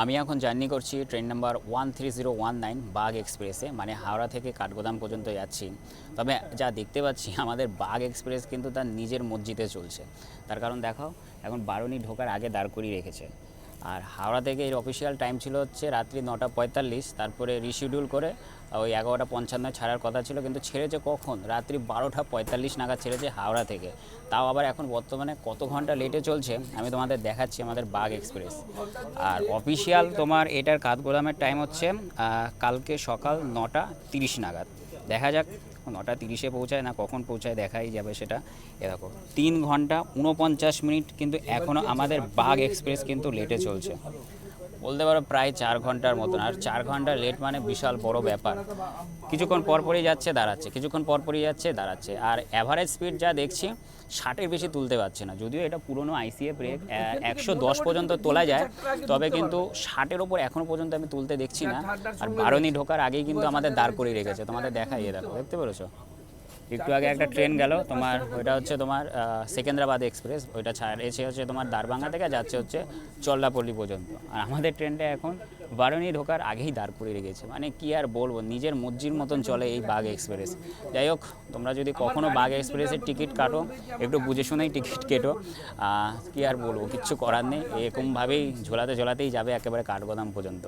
আমি এখন জার্নি করছি train number one three zero one nine Bagh এক্সপ্রেসে মানে হাওড়া থেকে কাঠগোদাম পর্যন্ত যাচ্ছি। তবে যা দেখতে পাচ্ছি, আমাদের বাঘ এক্সপ্রেস কিন্তু তার নিজের মসজিদে চলছে। তার কারণ দেখাও, এখন বারুনি ঢোকার আগে দাঁড় করিয়ে রেখেছে। আর হাওড়া থেকে এর অফিসিয়াল টাইম ছিল হচ্ছে রাত্রি নটা পঁয়তাল্লিশ, তারপরে রিশিডিউল করে ওই এগারোটা পঞ্চান্ন ছাড়ার কথা ছিল, কিন্তু ছেড়েছে কখন? রাত্রি বারোটা পঁয়তাল্লিশ নাগাদ ছেড়েছে হাওড়া থেকে। তাও আবার এখন বর্তমানে কত ঘণ্টা লেটে চলছে, আমি তোমাদের দেখাচ্ছি আমাদের বাঘ এক্সপ্রেস আর অফিসিয়াল তোমার এটার কাঠগোদামের টাইম হচ্ছে কালকে সকাল নটা তিরিশ নাগাদ। দেখা যাক, নটা তিরিশে পৌঁছায় না কখন পৌঁছায় দেখাই যাবে সেটা। এরকম তিন ঘণ্টা উনপঞ্চাশ মিনিট কিন্তু এখনও আমাদের বাঘ এক্সপ্রেস কিন্তু লেটে চলছে। বলতে পারো প্রায় চার ঘণ্টার মতন। আর চার ঘণ্টা লেট মানে বিশাল বড় ব্যাপার। কিছুক্ষণ পরপরই যাচ্ছে, দাঁড়াচ্ছে। কিছুক্ষণ পরপরই যাচ্ছে, দাঁড়াচ্ছে। আর অ্যাভারেজ স্পিড যা দেখছি, ষাটের বেশি তুলতে পারছে না। যদিও এটা পুরনো আইসিএ ব্রেক একশো দশ পর্যন্ত তোলা যায়, তবে কিন্তু ষাটের ওপর এখনও পর্যন্ত আমি তুলতে দেখছি না। আর বারোনি ঢোকার আগেই কিন্তু আমাদের দাঁড় করিয়ে রেখেছে। তোমাদের দেখাই দেখো, দেখতে পেরেছ? একটু আগে একটা ট্রেন গেল, তোমার ওইটা হচ্ছে তোমার সেকেন্দ্রাবাদ এক্সপ্রেস, ওইটা এসে হচ্ছে তোমার দারবাঙ্গা থেকে যাচ্ছে হচ্ছে চল্লাপল্লী পর্যন্ত। আর আমাদের ট্রেনটা এখন বারোনি ঢোকার আগেই দাঁড় করিয়ে রেখেছে মানে কি আর বলব, নিজের মর্জির মতন চলে এই বাঘ এক্সপ্রেস। যাই হোক, তোমরা যদি কখনো বাঘ এক্সপ্রেসের টিকিট কাটো, একটু বুঝে শুনেই টিকিট কেটো। কি আর বলব, কিচ্ছু করার নেই, এরকমভাবেই ঝোলাতে ঝোলাতেই যাবে একেবারে কাঠগোদাম পর্যন্ত।